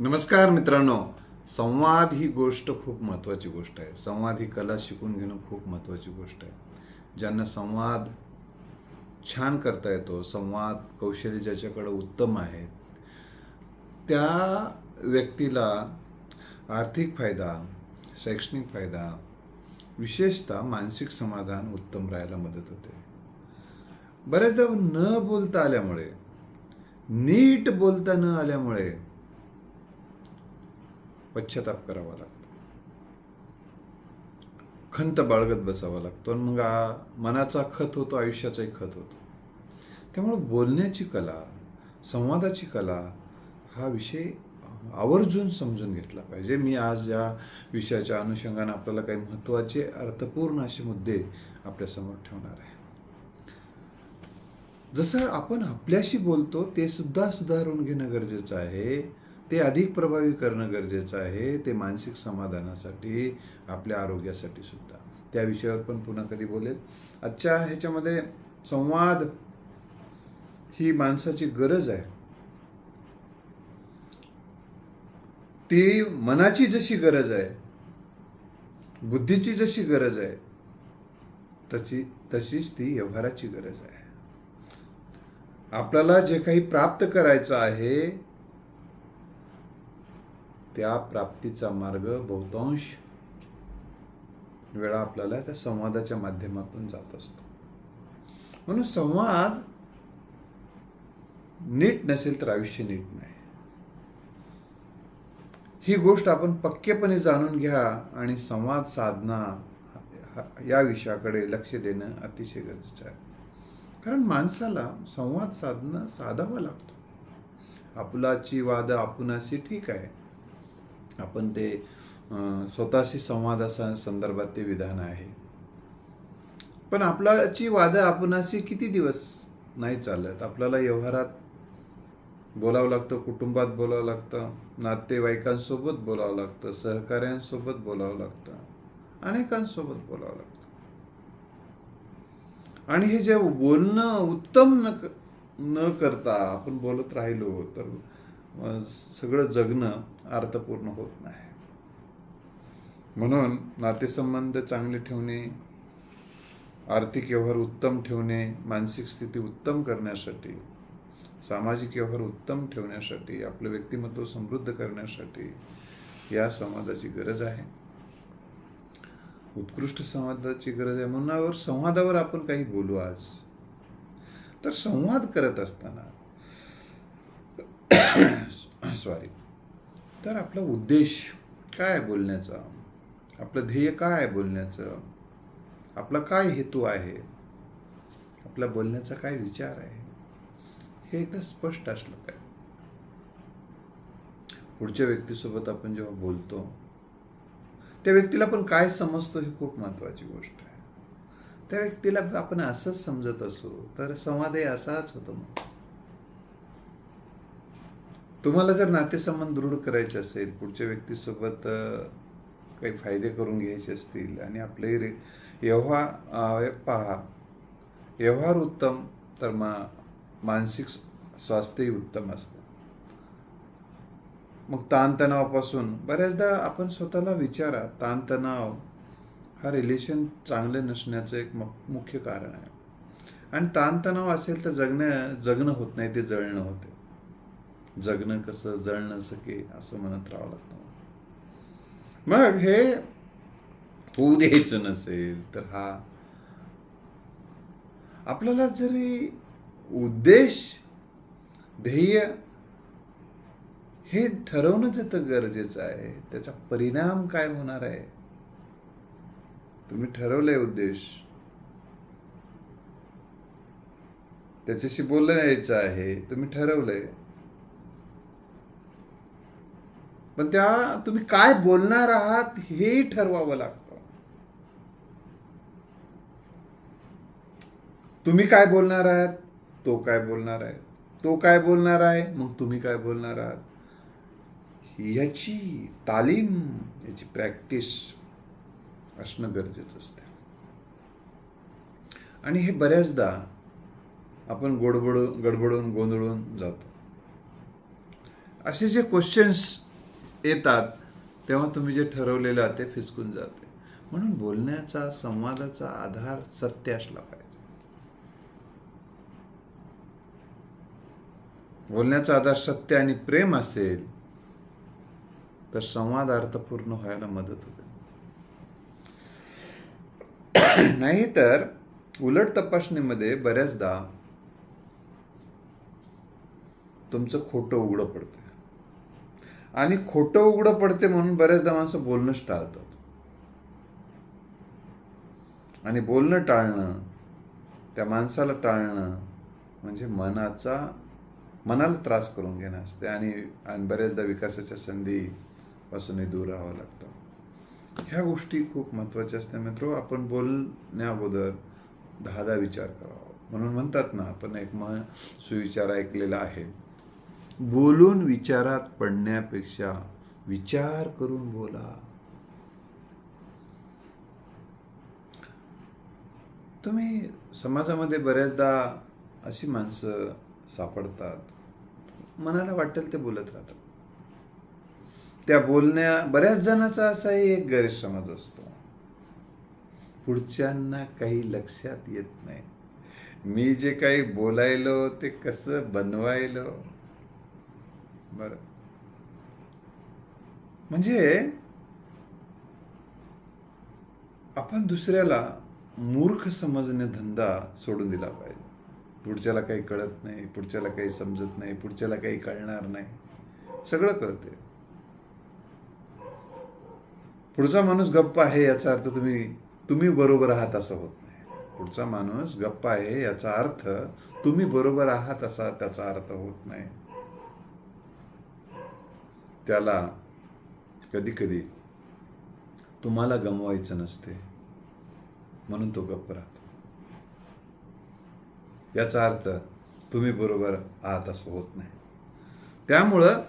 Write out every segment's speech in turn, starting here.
नमस्कार मित्रांनो संवाद ही गोष्ट खूप महत्त्वाची गोष्ट आहे. संवाद ही कला शिकून घेणं खूप महत्त्वाची गोष्ट आहे. ज्यांना संवाद छान करता येतो संवाद कौशल्य ज्याच्याकडं उत्तम आहे त्या व्यक्तीला आर्थिक फायदा शैक्षणिक फायदा विशेषतः मानसिक समाधान उत्तम राहायला मदत होते. बऱ्याचदा न बोलता आल्यामुळे नीट बोलता न आल्यामुळे पश्चाताप करावा लागतो. खंत बाळगत बसावा लागतो आणि मग मनाचा खत होतो आयुष्याचाही खत होतो. त्यामुळं बोलण्याची कला संवादाची कला हा विषय आवर्जून समजून घेतला पाहिजे. मी आज या विषयाच्या अनुषंगाने आपल्याला काही महत्त्वाचे अर्थपूर्ण असे मुद्दे आपल्यासमोर ठेवणार आहे. जसं आपण आपल्याशी बोलतो ते सुद्धा सुधारून घेणं गरजेचं आहे. ते अधिक प्रभावी करणं गरजेचं आहे ते मानसिक समाधानासाठी आपल्या आरोग्यासाठी सुद्धा. त्या विषयावर पण पुन्हा कधी बोलेल. आजच्या ह्याच्यामध्ये संवाद ही माणसाची गरज आहे. ती मनाची जशी गरज आहे बुद्धीची जशी गरज आहे तशी तशीच ती व्यवहाराची गरज आहे. आपल्याला जे काही प्राप्त करायचं आहे त्या प्राप्तीचा मार्ग बहुतांश वेळा आपल्याला त्या संवादाच्या माध्यमातून जात असतो. म्हणून संवाद नीट नसेल तर आयुष्य नीट नाही. ही गोष्ट आपण पक्केपणे जाणून घ्या आणि संवाद साधना या विषयाकडे लक्ष देणं अतिशय गरजेचं आहे. कारण माणसाला संवाद साधणं साधावा लागतो. आपलाची वाद आपुनाशी ठीक आहे. आपण ते स्वतःशी संवादा संदर्भात ते विधान आहे. पण आपल्याची वाद आपणाशी किती दिवस नाही चालत? आपल्याला व्यवहारात बोलावं लागतं कुटुंबात बोलावं लागतं नातेवाईकांसोबत बोलावं लागतं सहकाऱ्यांसोबत बोलावं लागतं अनेकांसोबत बोलावं लागतं. आणि हे जे बोलणं उत्तम न क- न करता आपण बोलत राहिलो तर सगळं जगणं अर्थपूर्ण होत नाही. म्हणून नातेसंबंध चांगले ठेवणे आर्थिक व्यवहार उत्तम ठेवणे मानसिक स्थिती उत्तम करण्यासाठी सामाजिक व्यवहार उत्तम ठेवण्यासाठी आपलं व्यक्तिमत्व समृद्ध करण्यासाठी या संवादाची गरज आहे. उत्कृष्ट संवादाची गरज आहे. म्हणून संवादावर आपण काही बोलू आज तर संवाद करत असताना सॉरी तर आपला उद्देश काय बोलण्याचा? आपलं ध्येय काय बोलण्याचं? आपला काय हेतू आहे? आपला बोलण्याचा काय विचार आहे? हे एकदा स्पष्ट असलं पाहिजे. पुढच्या व्यक्तीसोबत आपण जेव्हा बोलतो त्या व्यक्तीला पण काय समजतो ही खूप महत्वाची गोष्ट आहे. त्या व्यक्तीला आपण असंच समजत असू तर संवादही असाच होतो मग. तुम्हाला जर नातेसंबंध दृढ करायचे असेल पुढच्या व्यक्तीसोबत काही फायदे करून घ्यायचे असतील आणि आपले रे व्यवहार पहा. व्यवहार उत्तम तर मा मानसिक स्वास्थ्यही उत्तम असतं. मग ताणतणावापासून बऱ्याचदा आपण स्वतःला विचारा ताणतणाव हा रिलेशन चांगले नसण्याचं एक मुख्य कारण आहे. आणि ताणतणाव असेल तर जगण्या जगणं होत नाही ते जळणं होते. जगणं कसं जळणं सके असं म्हणत राहावं लागतं. मग हे होऊ द्यायचं नसेल तर हा आपल्याला जरी उद्देश ध्येय हे ठरवणं जर गरजेचं आहे त्याचा परिणाम काय होणार आहे? तुम्ही ठरवलंय उद्देश. त्याच्याशी बोलणं यायचं आहे तुम्ही ठरवलंय. पण त्या तुम्ही काय बोलणार आहात हेही ठरवावं लागतं. तुम्ही काय बोलणार आहात तो काय बोलणार आहे. तो काय बोलणार आहे मग तुम्ही काय बोलणार आहात. याची तालीम याची प्रॅक्टिस असणं गरजेचं असतं. आणि हे बऱ्याचदा आपण गोडबडून गडबडून गोंधळून जातो. असे जे क्वेश्चन्स येतात तेव्हा तुम्ही जे ठरवलेलं ते फिसकून जाते. म्हणून बोलण्याचा संवादाचा आधार सत्य असला पाहिजे. बोलण्याचा आधार सत्य आणि प्रेम असेल तर संवाद अर्थपूर्ण व्हायला मदत होते. नाहीतर उलट तपासणीमध्ये बऱ्याचदा तुमचं खोटं उघडं पडतं. आणि खोटं उघडं पडते म्हणून बऱ्याचदा माणसं बोलणंच टाळतात. आणि बोलणं टाळणं त्या माणसाला टाळणं म्हणजे मनाचा मनाला त्रास करून घेणं असते आणि आणि बऱ्याचदा विकासाच्या संधीपासूनही दूर राहावं लागतं. ह्या गोष्टी खूप महत्त्वाच्या असतात मित्र. आपण बोलण्या दहा दहा विचार करावा. म्हणून म्हणतात ना आपण एक म सुविचार ऐकलेला आहे. बोलून विचारात पडण्यापेक्षा विचार करून बोला. तुम्ही समाजामध्ये बऱ्याचदा अशी माणसं सापडतात. मनाला वाटेल ते बोलत राहतात. त्या बोलण्या बऱ्याच जणांचा असाही एक गैरसमज असतो. पुढच्यांना काही लक्षात येत नाही. मी जे काही बोलायलो ते कसं बनवायलो बर. म्हणजे आपण दुसऱ्याला मूर्ख समजणे धंदा सोडून दिला पाहिजे. पुढच्याला काही कळत नाही पुढच्याला काही समजत नाही पुढच्याला काही कळणार नाही. सगळं कळते पुढचा माणूस गप्प आहे याचा अर्थ तुम्ही तुम्ही बरोबर आहात असं होत नाही. पुढचा माणूस गप्प आहे याचा अर्थ तुम्ही बरोबर आहात असा त्याचा अर्थ होत नाही. त्याला कधी कधी तुम्हाला गमवायचं नसते. म्हणून तो गप्प राहतो. याचा अर्थ तुम्ही बरोबर आहात असं होत नाही. त्यामुळं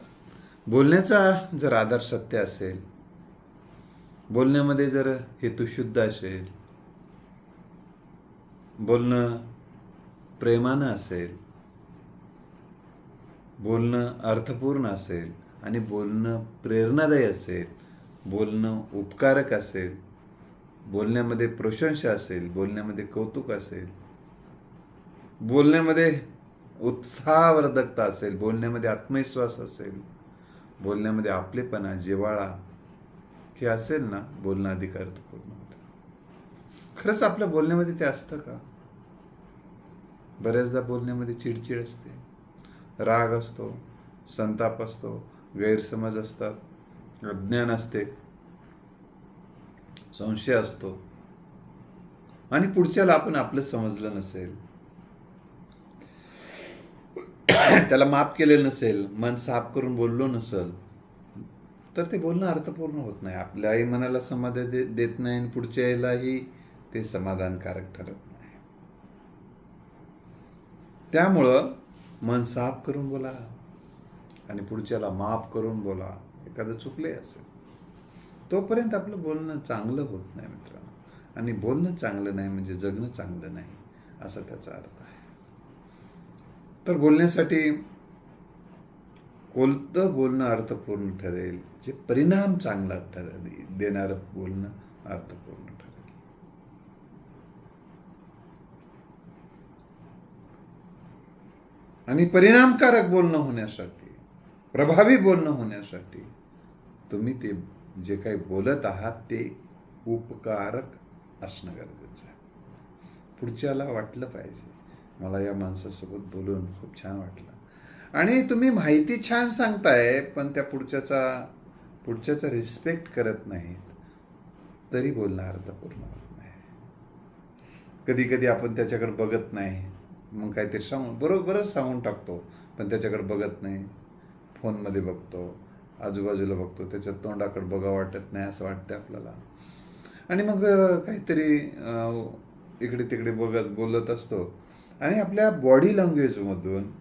बोलण्याचा जर आधार सत्य असेल बोलण्यामध्ये जर हेतू शुद्ध असेल बोलणं प्रेमानं असेल बोलणं अर्थपूर्ण असेल आणि बोलणं प्रेरणादायी असेल बोलणं उपकारक असेल बोलण्यामध्ये प्रशंसा असेल बोलण्यामध्ये कौतुक असेल बोलण्यामध्ये उत्साहवर्धकता असेल बोलण्यामध्ये आत्मविश्वास असेल बोलण्यामध्ये आपलेपणा जिव्हाळा हे असेल ना बोलणं अधिक अर्थपूर्ण होतं. खरंच आपल्या बोलण्यामध्ये ते असतं का? बऱ्याचदा बोलण्यामध्ये चिडचिड असते राग असतो संताप असतो गैरसमज असतात अज्ञान असते संशय असतो. आणि पुढच्याला आपण आपलं समजलं नसेल. त्याला माफ केलेलं नसेल मन साफ करून बोललो नसेल तर ते बोलणं अर्थपूर्ण होत नाही. आपल्याही मनाला समाधान दे देत नाही आणि पुढच्या यालाही ते समाधानकारक ठरत नाही. त्यामुळं मन साफ करून बोला. आणि पुढच्याला माफ करून बोला. एखादं चुकले असेल. तोपर्यंत आपलं बोलणं चांगलं होत नाही मित्रांनो. आणि बोलणं चांगलं नाही म्हणजे जगणं चांगलं नाही असा त्याचा अर्थ आहे. तर बोलण्यासाठी कोणतं बोलणं अर्थपूर्ण ठरेल? जे परिणाम चांगला ठरेल देणारं बोलणं अर्थपूर्ण ठरेल. आणि परिणामकारक बोलणं होण्यासाठी प्रभावी बोलणं होण्यासाठी तुम्ही ते जे काही बोलत आहात ते उपकारक असणं गरजेचं आहे. पुढच्याला वाटलं पाहिजे. मला या माणसासोबत बोलून खूप छान वाटलं. आणि तुम्ही माहिती छान सांगताय पण त्या पुढच्याचा पुढच्याचा रिस्पेक्ट करत नाहीत तरी बोलणं अर्थपूर्ण होत नाही. कधी कधी आपण त्याच्याकडे बघत नाही. मग काहीतरी सांगून बरोबरच सांगून टाकतो पण त्याच्याकडे बघत नाही. फोनमध्ये बघतो आजूबाजूला बघतो त्याच्या तोंडाकडे बघा वाटत नाही असं वाटतं आपल्याला. आणि मग काहीतरी इकडे तिकडे बघत बोलत असतो. आणि आपल्या बॉडी लँग्वेजमधून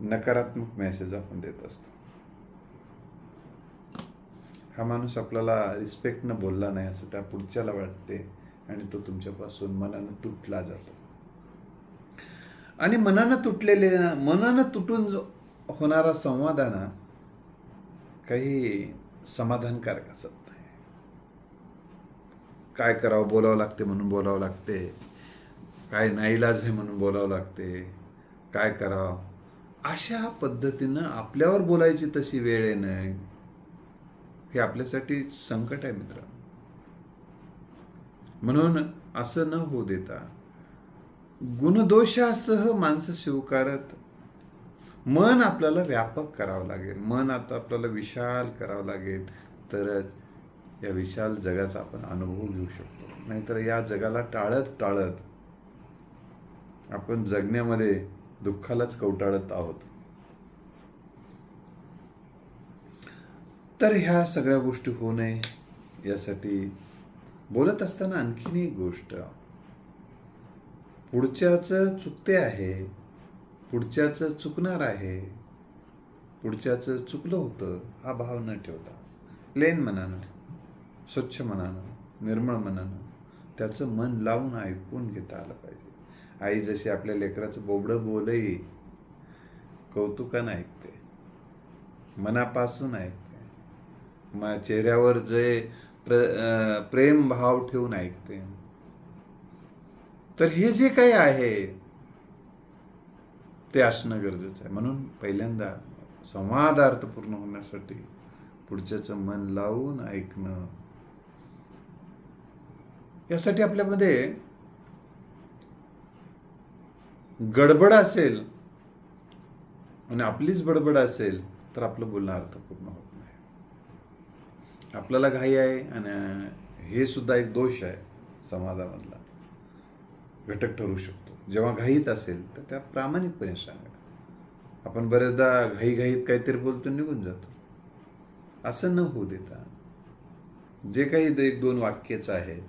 नकारात्मक मेसेज आपण देत असतो. हा माणूस आपल्याला रिस्पेक्टनं बोलला नाही असं त्या पुढच्याला वाटते आणि तो तुमच्यापासून मनानं तुटला जातो. आणि मनानं तुटलेले मनानं तुटून होणारा संवाद ना काही समाधानकारक असत नाही. काय करावं बोलावं लागते म्हणून बोलावं लागते. काय नाईलाज आहे म्हणून बोलावं लागते. काय करावं? अशा पद्धतीनं आपल्यावर बोलायची तशी वेळ येणं हे आपल्यासाठी संकट आहे मित्र म्हणून असं न होऊ देता गुणदोषासह माणसं स्वीकारत. मन आपल्याला व्यापक करावं लागेल. मन आता आपल्याला विशाल करावं लागेल. तरच या विशाल जगाचा आपण अनुभव घेऊ शकतो. नाहीतर या जगाला टाळत टाळत आपण जगण्यामध्ये दुःखालाच कवटाळत आहोत. तर ह्या सगळ्या गोष्टी होऊ नये यासाठी बोलत असताना आणखीन एक गोष्ट. पुढच्याचं चुकते आहे पुढच्याचं चुकणार आहे पुढच्याचं चुकलं होतं हा भाव न ठेवता. लेन मनानं स्वच्छ मनानं निर्मळ मनानं त्याचं मन लावून ऐकून घेता आलं पाहिजे. आई जशी आपल्या लेकराचं बोबडं बोलही कौतुकानं ऐकते मनापासून ऐकते मग चेहऱ्यावर जे प्र प्रेम भाव ठेवून ऐकते तर हे जे काही आहे ते असणं गरजेचं आहे. म्हणून पहिल्यांदा संवाद अर्थपूर्ण होण्यासाठी पुढच्याचं मन लावून ऐकणं. यासाठी आपल्यामध्ये गडबड असेल आणि आपलीच बडबड असेल तर आपलं बोलणं अर्थपूर्ण होत नाही. आपल्याला घाई आहे आणि हे सुद्धा एक दोष आहे समाजामधला. घटक ठरू शकतो. जेव्हा घाईत असेल तर त्या प्रामाणिकपणे सांगा. आपण बऱ्याचदा घाईघाईत काहीतरी बोलतो निघून जातो. असं न होऊ देता जे काही एक दोन वाक्याचं आहे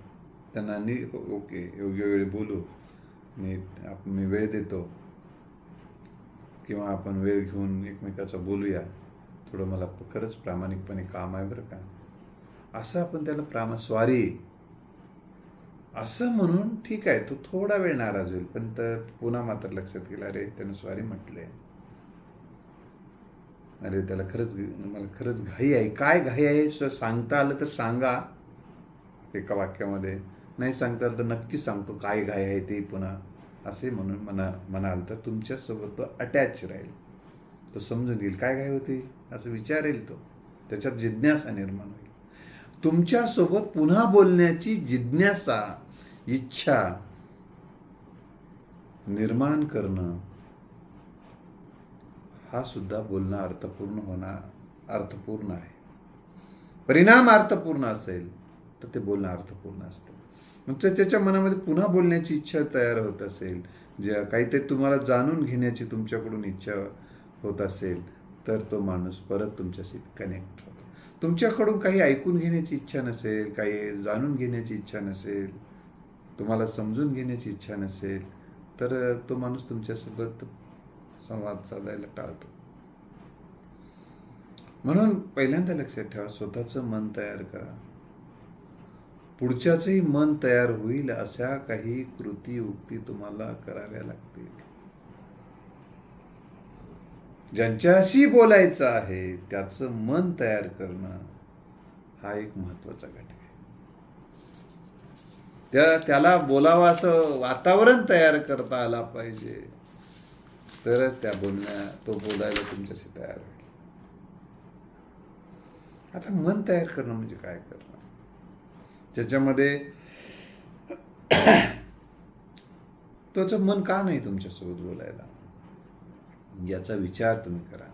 त्यांना नि ओके योग्य वेळी बोलू. मी आप- मी वेळ देतो. किंवा आपण वेळ घेऊन एकमेकाचा बोलूया. थोडं मला खरंच प्रामाणिकपणे काम आहे बरं का. असं आपण त्याला प्रामा स्वारी असं म्हणून ठीक आहे तो थोडा वेळ नाराज होईल पण तर पुन्हा मात्र लक्षात गेला अरे त्यानं स्वारी म्हटले अरे त्याला खरंच मला खरंच घाई आहे. काय घाई आहे? सांगता आलं तर सांगा. एका वाक्यामध्ये नाही सांगता आलं तर नक्की सांगतो काय घाई आहे ते पुन्हा. असे म्हणून म्हणा म्हणाल तर तुमच्यासोबत तो अटॅच राहील. तो समजून घेईल काय घाई होती? असं विचारेल तो. त्याच्यात जिज्ञासा निर्माण होईल. तुमच्यासोबत पुन्हा बोलण्याची जिज्ञासा इच्छा निर्माण करणं हा सुद्धा बोलणं अर्थपूर्ण होणार अर्थपूर्ण आहे. परिणाम अर्थपूर्ण असेल तर ते बोलणं अर्थपूर्ण असतं. मग ते त्याच्या मनामध्ये पुन्हा बोलण्याची इच्छा तयार होत असेल जे काहीतरी तुम्हाला जाणून घेण्याची तुमच्याकडून इच्छा होत असेल तर तो माणूस परत तुमच्याशी कनेक्ट होतो. तुमच्याकडून काही ऐकून घेण्याची इच्छा नसेल काही जाणून घेण्याची इच्छा नसेल तुम्हाला समजून घेण्याची इच्छा नसेल तर तो माणूस तुमच्यासोबत संवाद साधायला टाळतो. म्हणून पहिल्यांदा लक्षात ठेवा स्वतःचं मन तयार करा. पुढच्याचंही मन तयार होईल अशा काही कृती उक्ती तुम्हाला कराव्या लागतील. ज्यांच्याशी बोलायचं आहे त्याचं मन तयार करणं हा एक महत्त्वाचा घटक आहे. त्या त्याला बोलावं असं वातावरण तयार करता आला पाहिजे तरच त्या बोलण्या तो बोलायला तुमच्याशी तयार होईल. आता मन तयार करणं म्हणजे काय करणं? ज्याच्यामध्ये त्याचं मन का नाही तुमच्यासोबत बोलायला? याचा विचार तुम्ही करा.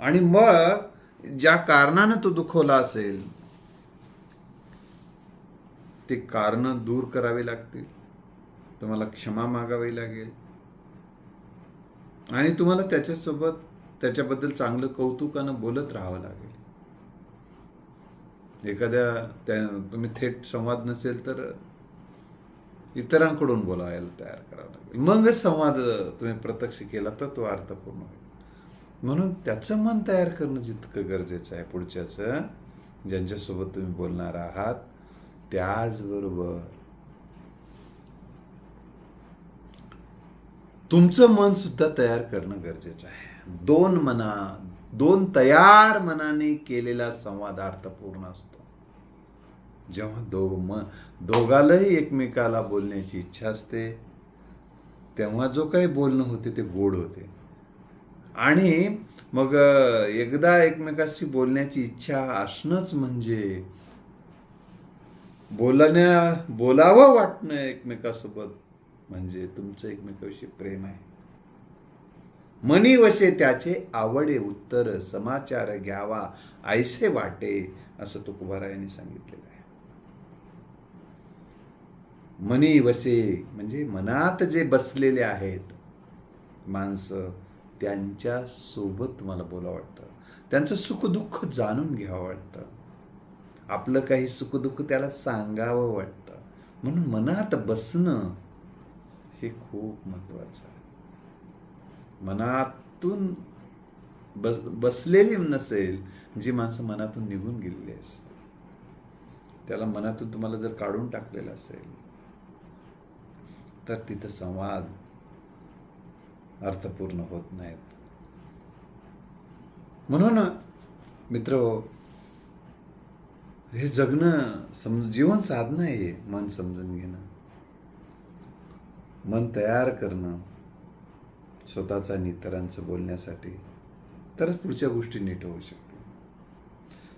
आणि मग ज्या कारणानं तो दुखवला असेल ते कारण दूर करावे लागतील. तुम्हाला क्षमा मागावी लागेल. आणि तुम्हाला त्याच्यासोबत त्याच्याबद्दल चांगलं कौतुकानं बोलत राहावं लागेल. एखाद्या त्या तुम्ही थेट संवाद नसेल तर इतरांकडून बोलायला तयार करावं लागेल. मगच संवाद तुम्ही प्रत्यक्ष केला तर तो अर्थपूर्ण होईल. म्हणून त्याचं मन तयार करणं जितकं गरजेचं आहे. पुढच्याचं ज्यांच्यासोबत तुम्ही बोलणार आहात त्याचबरोबर तुमचं मन सुद्धा तयार करणं गरजेचं आहे. दोन मना दोन तयार मनाने केलेला संवाद अर्थपूर्ण असतो. जेव्हा दो मन दोघालाही एकमेकाला बोलण्याची इच्छा असते तेव्हा जो काही बोलणं होते ते गोड होते. आणि मग एकदा एकमेकाशी बोलण्याची इच्छा असणंच म्हणजे बोलण्या बोलावं वाटणं एकमेकासोबत म्हणजे तुमचं एकमेकाविषयी प्रेम आहे. मनी वसे त्याचे आवडे उत्तर समाचार घ्यावा ऐसे वाटे असं तुकोबारायांनी सांगितलेलं आहे. मनी वसे म्हणजे मनात जे बसलेले आहेत माणसं त्यांच्यासोबत तुम्हाला बोला वाटतं. त्यांचं सुखदुःख जाणून घ्यावं वाटतं. आपलं काही सुखदुःख त्याला सांगावं वाटतं. म्हणून मनात बसणं हे खूप महत्वाचं आहे. मनातून बस बसलेली नसेल जी माणसं मनातून निघून गेलेली असते त्याला मनातून तुम्हाला जर काढून टाकलेलं असेल तर तिथं संवाद अर्थपूर्ण होत नाहीत. म्हणून मित्र हे जगणं सम जीवन साधनं आहे मन समजून घेणं. मन तयार करणं स्वतःचा इतरांचं बोलण्यासाठी तरच पुढच्या गोष्टी नीट होऊ शकतील.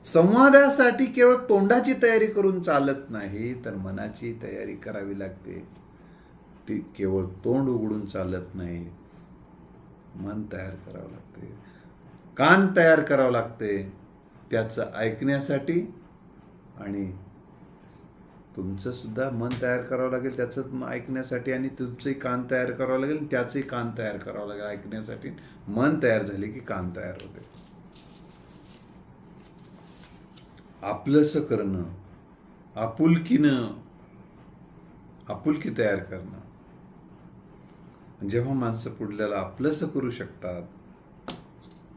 संवादासाठी केवळ तोंडाची तयारी करून चालत नाही तर मनाची तयारी करावी लागते. ती केवळ तोंड उघडून चालत नाही मन तयार करावं लागते. कान तयार करावं लागते त्याचं ऐकण्यासाठी आणि तुमचं सुद्धा मन तयार करावं लागेल त्याचं ऐकण्यासाठी आणि तुमचंही कान तयार करावं लागेल त्याचंही कान तयार करावं लागेल ऐकण्यासाठी. मन तयार झाले की कान तयार होते. आपलंसं करणं आपुलकीनं आपुलकी तयार करणं जेव्हा माणसं पुढल्याला आपलंसं करू शकतात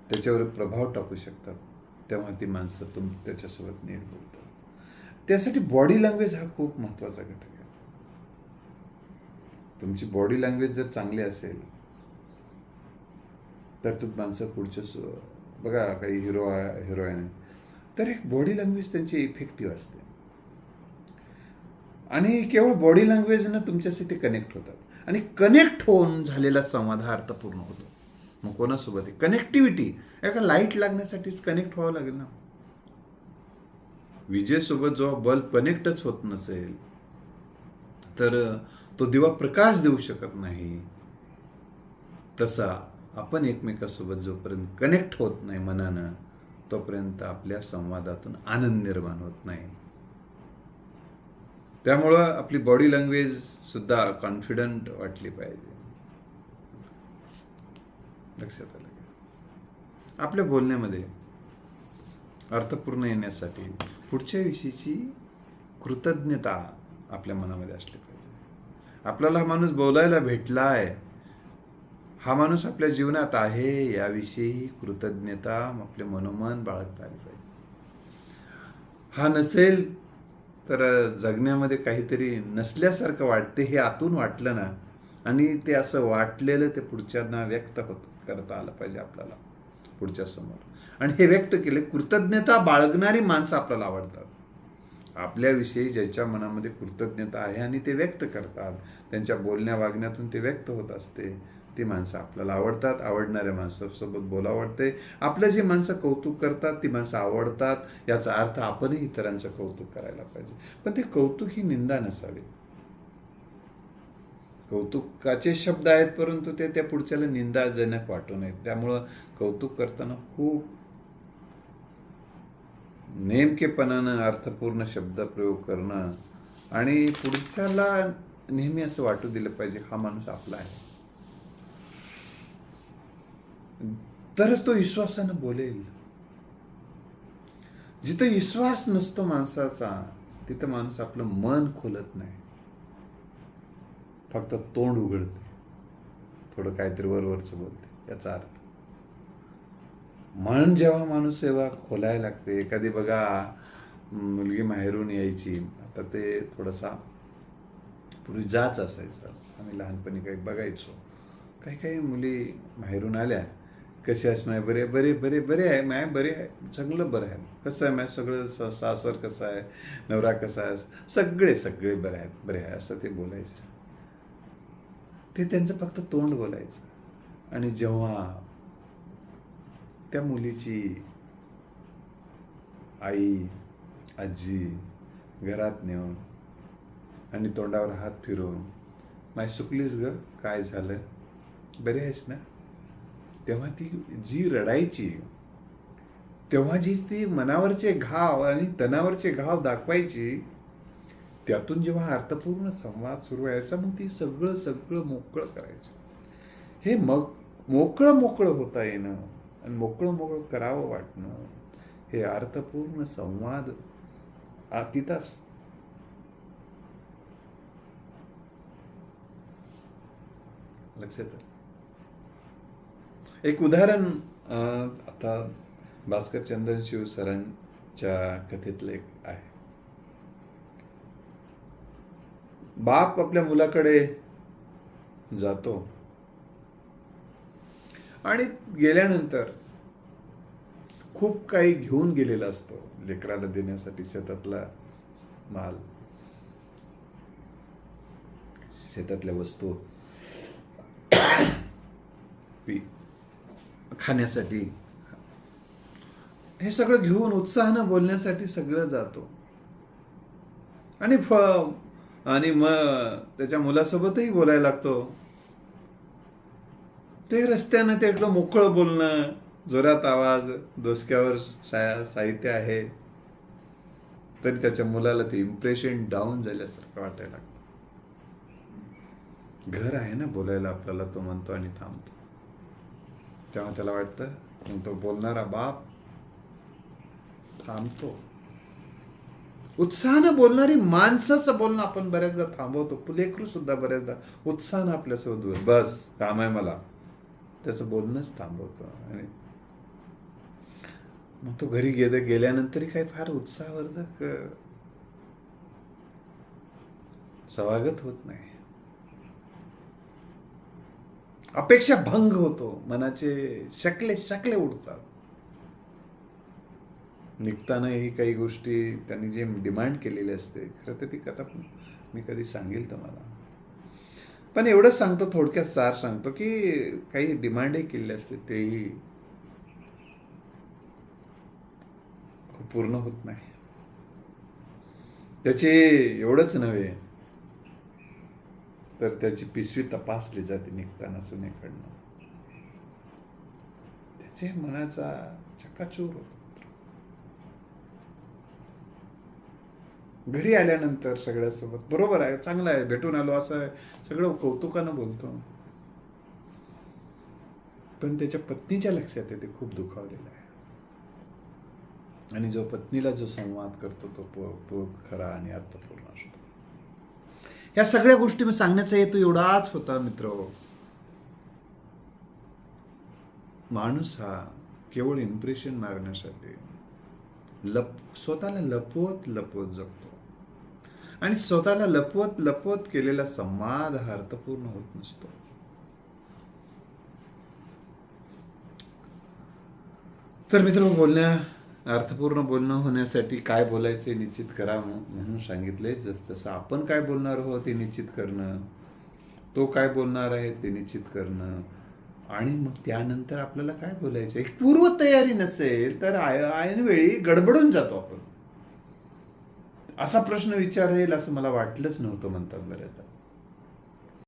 त्याच्यावर प्रभाव टाकू शकतात तेव्हा ती माणसं तुम त्याच्यासोबत नीट बोलतात. त्यासाठी बॉडी लँग्वेज हा खूप महत्त्वाचा घटक आहे. तुमची बॉडी लँग्वेज जर चांगली असेल तर तुम्ही माणसं पुढच्या बघा काही हिरो हिरोईन तर एक बॉडी लँग्वेज त्यांची इफेक्टिव्ह असते. आणि केवळ बॉडी लँग्वेजनं तुमच्याशी ते कनेक्ट होतात. आणि कनेक्ट होऊन झालेला संवाद हा अर्थपूर्ण होतो. मग कोणासोबत आहे? कनेक्टिव्हिटी एका लाइट लागण्यासाठीच कनेक्ट व्हावं लागेल ना? विजेसोबत जेव्हा बल्ब कनेक्टच होत नसेल तर तो दिवा प्रकाश देऊ शकत नाही. तसा आपण एकमेकासोबत जोपर्यंत कनेक्ट होत नाही मनानं तोपर्यंत आपल्या संवादातून आनंद निर्माण होत नाही. त्यामुळं आपली बॉडी लँग्वेज सुद्धा कॉन्फिडंट वाटली पाहिजे. लक्षात आलं आपल्या बोलण्यामध्ये अर्थपूर्ण येण्यासाठी पुढच्या विषयीची कृतज्ञता आपल्या मनामध्ये असली पाहिजे. आपल्याला हा माणूस बोलायला भेटला आहे हा माणूस आपल्या जीवनात आहे याविषयी कृतज्ञता आपले मनोमन बाळगता आली पाहिजे. हा नसेल तर जगण्यामध्ये काहीतरी नसल्यासारखं वाटते हे आतून वाटलं ना आणि ते असं वाटलेलं ते पुढच्यांना व्यक्त होत करता आलं पाहिजे आपल्याला पुढच्या समोर. आणि हे व्यक्त केले कृतज्ञता बाळगणारी माणसं आपल्याला आवडतात. आपल्याविषयी ज्याच्या मनामध्ये कृतज्ञता आहे आणि ते व्यक्त करतात. त्यांच्या बोलण्या वागण्यातून ते व्यक्त होत असते. ती माणसं आपल्याला आवडतात आवडणाऱ्या माणसासोबत बोलावं वाटते आपल्या जी माणसं कौतुक करतात ती माणसं आवडतात याचा अर्थ आपणही इतरांचं कौतुक करायला पाहिजे. पण ते कौतुक ही निंदा नसावी. कौतुकाचे शब्द आहेत परंतु ते त्या पुढच्याला निंदाजनक वाटू नयेत. त्यामुळं कौतुक करताना खूप नेमकेपणानं अर्थपूर्ण शब्द प्रयोग करणं आणि पुढच्याला नेहमी असं वाटू दिलं पाहिजे हा माणूस आपला आहे. तरच तो विश्वासानं बोलेल. जिथं विश्वास नसतो माणसाचा तिथं माणूस आपलं मन खोलत नाही. फक्त तोंड उघडते. थोडं काहीतरी वरवरचं बोलते याचा अर्थ. मन जेव्हा माणूस सेवा खोलायला लागते एखादी बघा मुलगी माहेरून यायची आता ते थोडासा पूर्वी जाच असायचं. आम्ही लहानपणी काही बघायचो. काही काही मुली माहेरून आल्या. कशी आहेस माय? बरे बरे बरे बरे आहे माय बरे आहे. चांगलं बरं आहे. कसं आहे माय? सगळं स सासर कसं आहे? नवरा कसा आहे? सगळे सगळे बरे आहेत. बरे आहे. असं ते बोलायचं. ते त्यांचं फक्त तोंड बोलायचं. आणि जेव्हा त्या मुलीची आई आजी घरात नेऊन आणि तोंडावर हात फिरवून माय सुकलीस ग? काय झालं? बरे आहेस ना? तेव्हा ती जी रडायची तेव्हा जी ती मनावरचे घाव आणि तनावरचे घाव दाखवायची त्यातून जेव्हा अर्थपूर्ण संवाद सुरू व्हायचा मग ती सगळं सगळं मोकळं करायचं हे मग मोकळं मोकळं होता येणं आणि मोकळं मोकळं करावं वाटणं हे अर्थपूर्ण संवाद आ- तिथं असतो लक्षात आलं? एक उदाहरण आता भास्कर चंदनशिव सरांच्या कथेतलं एक आहे. बाप आपल्या मुलाकडे जातो आणि गेल्यानंतर खूप काही घेऊन गेलेला असतो लेकराला देण्यासाठी शेतातला माल शेतातल्या वस्तू पी खाण्यासाठी. हे सगळं घेऊन उत्साहानं बोलण्यासाठी सगळं जातो. आणि फ आणि मग त्याच्या मुलासोबतही बोलायला लागतो. ते रस्त्यानं ते इकडं मोकळं बोलणं जोरात आवाज डोसक्यावर शाया साहित्य आहे. तरी त्याच्या मुलाला ते इम्प्रेशन डाऊन झाल्यासारखं वाटायला लागतं. घर आहे ना बोलायला आपल्याला तो म्हणतो आणि थांबतो. तेव्हा त्याला वाटतं मग तो बोलणारा बाप थांबतो. उत्साहानं बोलणारी माणसाचं बोलणं आपण बऱ्याचदा थांबवतो. पुलेकरू सुद्धा बऱ्याचदा उत्साहानं आपल्यासोबत बस काम आहे मला. त्याचं बोलणंच थांबवतो. आणि मग तो घरी गेले गेल्यानंतरही काही फार उत्साहवर्धक स्वागत होत नाही. अपेक्षा भंग होतो मनाचे शकले शकले उडतात. निघतानाही काही गोष्टी त्यांनी जे डिमांड केलेली असते खरं तर ती कथा मी कधी सांगेल तुम्हाला. पण एवढंच सांगतो थोडक्यात सार सांगतो की काही डिमांडही केलेले असते तेही पूर्ण होत नाही. त्याचे एवढंच नव्हे तर त्याची पिशवी तपासली जाते निघताना सुनेकडनं. त्याचे मनाचा चक्काचूर होतो. घरी आल्यानंतर सगळ्यासोबत बरोबर आहे चांगलं आहे भेटून आलो असं आहे सगळं कौतुकानं बोलतो. पण त्याच्या पत्नीच्या लक्षात येते खूप दुखावलेलं आहे. आणि जो पत्नीला जो संवाद करतो तो प- खरा आणि अर्थपूर्ण असतो. या सगळ्या गोष्टी मी सांगण्याचा हेतू एवढाच होता मित्र. माणूस हा केवळ इम्प्रेशन मारण्यासाठी लप स्वतःला लपवत लपवत जगतो. आणि स्वतःला लपवत लपवत केलेला संवाद हा अर्थपूर्ण होत नसतो. तर मित्र बोलण्या अर्थपूर्ण बोलणं होण्यासाठी काय बोलायचं हे निश्चित करा म्हणून सांगितले. जस जसं आपण काय बोलणार आहोत ते निश्चित करणं तो काय बोलणार आहे ते निश्चित करणं आणि मग त्यानंतर आपल्याला काय बोलायचं? एक पूर्वतयारी नसेल तर आय ऐनवेळी गडबडून जातो आपण. असा प्रश्न विचारेल असं मला वाटलंच नव्हतं म्हणतात बऱ्याचदा.